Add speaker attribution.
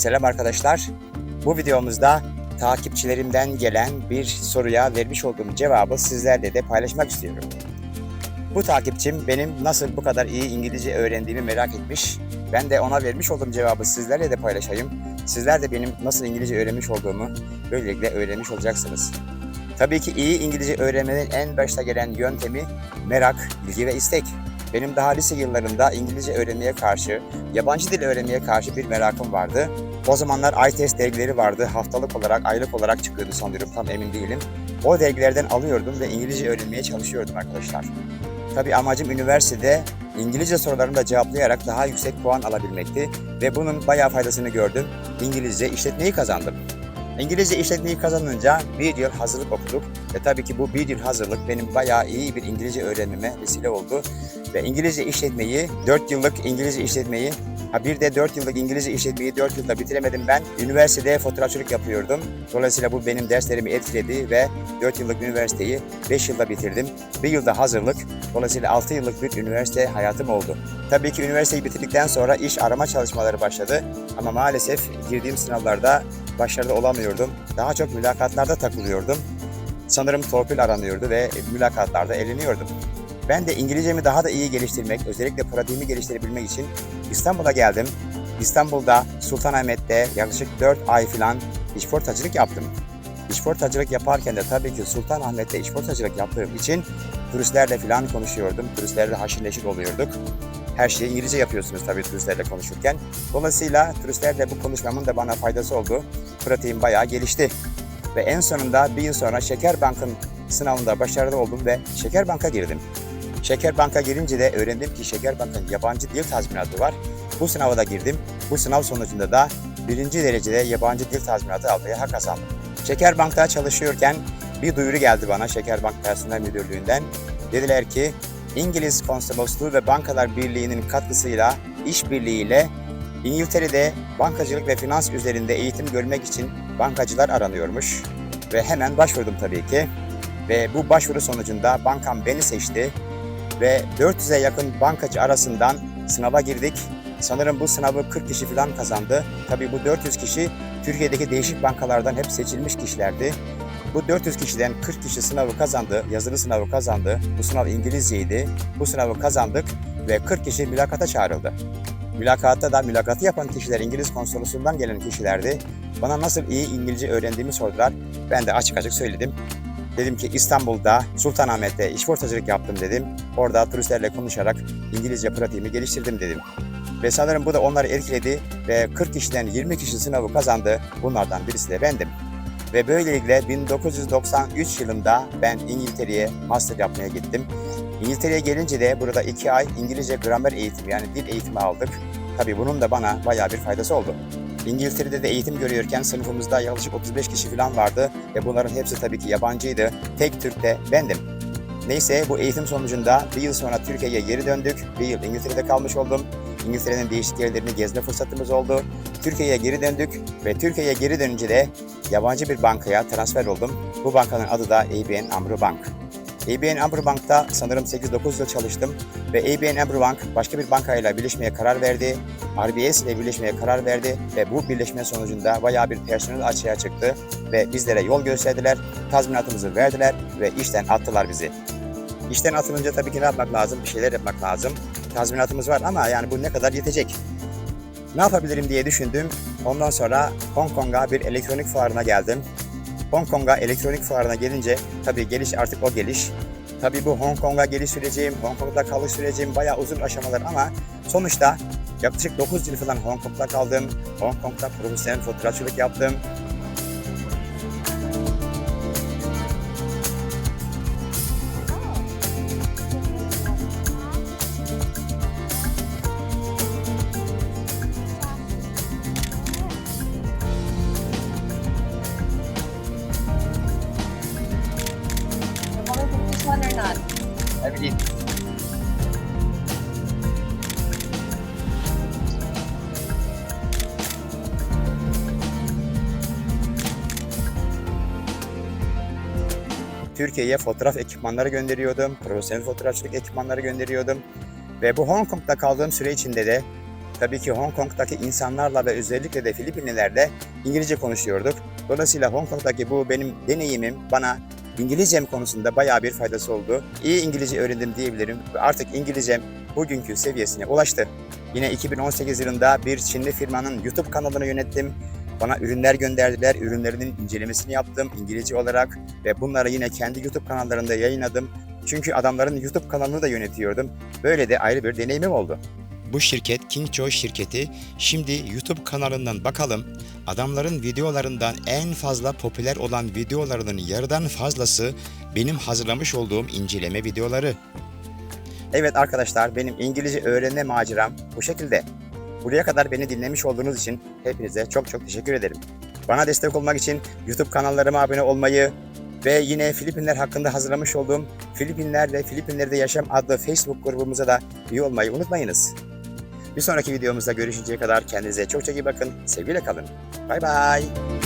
Speaker 1: Selam arkadaşlar. Bu videomuzda takipçilerimden gelen bir soruya vermiş olduğum cevabı sizlerle de paylaşmak istiyorum. Bu takipçim benim nasıl bu kadar iyi İngilizce öğrendiğimi merak etmiş. Ben de ona vermiş olduğum cevabı sizlerle de paylaşayım. Sizler de benim nasıl İngilizce öğrenmiş olduğumu böylelikle öğrenmiş olacaksınız. Tabii ki iyi İngilizce öğrenmenin en başta gelen yöntemi merak, ilgi ve istek. Benim daha lise yıllarında İngilizce öğrenmeye karşı, yabancı dil öğrenmeye karşı bir merakım vardı. O zamanlar iTest dergileri vardı. Haftalık olarak, aylık olarak çıkıyordu sanıyorum. Tam emin değilim. O dergilerden alıyordum ve İngilizce öğrenmeye çalışıyordum arkadaşlar. Tabii amacım üniversitede İngilizce sorularını da cevaplayarak daha yüksek puan alabilmekti ve bunun bayağı faydasını gördüm. İngilizce işletmeyi kazandım. İngilizce işletmeyi kazanınca bir yıl hazırlık okuduk ve tabii ki bu bir yıl hazırlık benim bayağı iyi bir İngilizce öğrenmeme vesile oldu. Ve İngilizce işletmeyi, 4 yıllık İngilizce işletmeyi, ha bir de 4 yıllık İngilizce işletmeyi 4 yılda bitiremedim ben. Üniversitede fotoğrafçılık yapıyordum. Dolayısıyla bu benim derslerimi etkiledi ve 4 yıllık üniversiteyi 5 yılda bitirdim. Bir yılda hazırlık, dolayısıyla 6 yıllık bir üniversite hayatım oldu. Tabii ki üniversiteyi bitirdikten sonra iş arama çalışmaları başladı. Ama maalesef girdiğim sınavlarda başarılı olamıyordum. Daha çok mülakatlarda takılıyordum. Sanırım torpil aranıyordu ve mülakatlarda eleniyordum. Ben de İngilizcemi daha da iyi geliştirmek, özellikle pratiğimi geliştirebilmek için İstanbul'a geldim. İstanbul'da Sultanahmet'te yaklaşık 4 ay falan işportacılık yaptım. İşportacılık yaparken de tabii ki Sultanahmet'te işportacılık yaptığım için turistlerle falan konuşuyordum. Turistlerle haşır neşir oluyorduk. Her şeyi İngilizce yapıyorsunuz tabii turistlerle konuşurken. Dolayısıyla turistlerle bu konuşmamın da bana faydası oldu. Pratiğim bayağı gelişti. Ve en sonunda bir yıl sonra Şeker Bank'ın sınavında başarılı oldum ve Şeker Bank'a girdim. Şeker Bank'a girince de öğrendim ki Şeker Bank'ın yabancı dil tazminatı var. Bu sınava da girdim. Bu sınav sonucunda da birinci derecede yabancı dil tazminatı almaya hak kazandım. Şeker Bank'ta çalışıyorken bir duyuru geldi bana Şeker Bank Personel Müdürlüğü'nden. Dediler ki İngiliz Konsolosluğu ve Bankalar Birliği'nin katkısıyla, işbirliğiyle İngiltere'de bankacılık ve finans üzerinde eğitim görmek için bankacılar aranıyormuş. Ve hemen başvurdum tabii ki. Ve bu başvuru sonucunda bankam beni seçti ve 400'e yakın bankacı arasından sınava girdik. Sanırım bu sınavı 40 kişi falan kazandı. Tabii bu 400 kişi Türkiye'deki değişik bankalardan hep seçilmiş kişilerdi. Bu 400 kişiden 40 kişi sınavı kazandı, yazılı sınavı kazandı. Bu sınav İngilizceydi. Bu sınavı kazandık ve 40 kişi mülakata çağrıldı. Mülakatta da mülakatı yapan kişiler İngiliz konsolosundan gelen kişilerdi. Bana nasıl iyi İngilizce öğrendiğimi sordular. Ben de açık açık söyledim. Dedim ki İstanbul'da Sultanahmet'te işportacılık yaptım dedim. Orada turistlerle konuşarak İngilizce pratiğimi geliştirdim dedim. Ve sanırım bu da onları etkiledi ve 40 kişiden 20 kişi sınavı kazandı. Bunlardan birisi de bendim. Ve böylelikle 1993 yılında ben İngiltere'ye master yapmaya gittim. İngiltere'ye gelince de burada 2 ay İngilizce gramer eğitimi yani dil eğitimi aldık. Tabii bunun da bana bayağı bir faydası oldu. İngiltere'de de eğitim görüyorken sınıfımızda yaklaşık 35 kişi falan vardı ve bunların hepsi tabii ki yabancıydı. Tek Türk de bendim. Neyse bu eğitim sonucunda bir yıl sonra Türkiye'ye geri döndük. Bir yıl İngiltere'de kalmış oldum. İngiltere'nin değişik yerlerini gezme fırsatımız oldu. Türkiye'ye geri döndük ve Türkiye'ye geri dönünce de yabancı bir bankaya transfer oldum. Bu bankanın adı da ABN AMRO Bank. ABN AMRO Bank'ta sanırım 8-9 yıl çalıştım ve ABN AMRO Bank başka bir bankayla birleşmeye karar verdi. RBS ile birleşmeye karar verdi ve bu birleşme sonucunda bayağı bir personel açığa çıktı ve bizlere yol gösterdiler, tazminatımızı verdiler ve işten attılar bizi. İşten atılınca tabii ki ne yapmak lazım? Bir şeyler yapmak lazım. Tazminatımız var ama yani bu ne kadar yetecek? Ne yapabilirim diye düşündüm. Ondan sonra Hong Kong'a bir elektronik fuarına geldim. Hong Kong'a elektronik fuarına gelince tabii geliş artık o geliş. Tabii bu Hong Kong'a geliş sürecim, Hong Kong'da kalış sürecim bayağı uzun aşamalar ama sonuçta yaklaşık 9 yıl falan Hong Kong'da kaldım. Hong Kong'da profesyonel fotoğrafçılık yaptım. Türkiye'ye fotoğraf ekipmanları gönderiyordum. Profesyonel fotoğrafçılık ekipmanları gönderiyordum. Ve bu Hong Kong'da kaldığım süre içinde de tabii ki Hong Kong'daki insanlarla ve özellikle de Filipinlilerle İngilizce konuşuyorduk. Dolayısıyla Hong Kong'daki bu benim deneyimim bana İngilizcem konusunda bayağı bir faydası oldu. İyi İngilizce öğrendim diyebilirim. Artık İngilizcem bugünkü seviyesine ulaştı. Yine 2018 yılında bir Çinli firmanın YouTube kanalını yönettim. Bana ürünler gönderdiler. Ürünlerinin incelemesini yaptım İngilizce olarak ve bunları yine kendi YouTube kanallarında yayınladım. Çünkü adamların YouTube kanalını da yönetiyordum. Böyle de ayrı bir deneyimim oldu. Bu şirket King Joy şirketi şimdi YouTube kanalından bakalım. Adamların videolarından en fazla popüler olan videolarının yarıdan fazlası benim hazırlamış olduğum inceleme videoları. Evet arkadaşlar benim İngilizce öğrenme maceram bu şekilde. Buraya kadar beni dinlemiş olduğunuz için hepinize çok çok teşekkür ederim. Bana destek olmak için YouTube kanallarıma abone olmayı ve yine Filipinler hakkında hazırlamış olduğum Filipinler ve Filipinler'de Yaşam adlı Facebook grubumuza da üye olmayı unutmayınız. Bir sonraki videomuzda görüşünceye kadar kendinize çok çok iyi bakın. Sevgiyle kalın. Bay bay.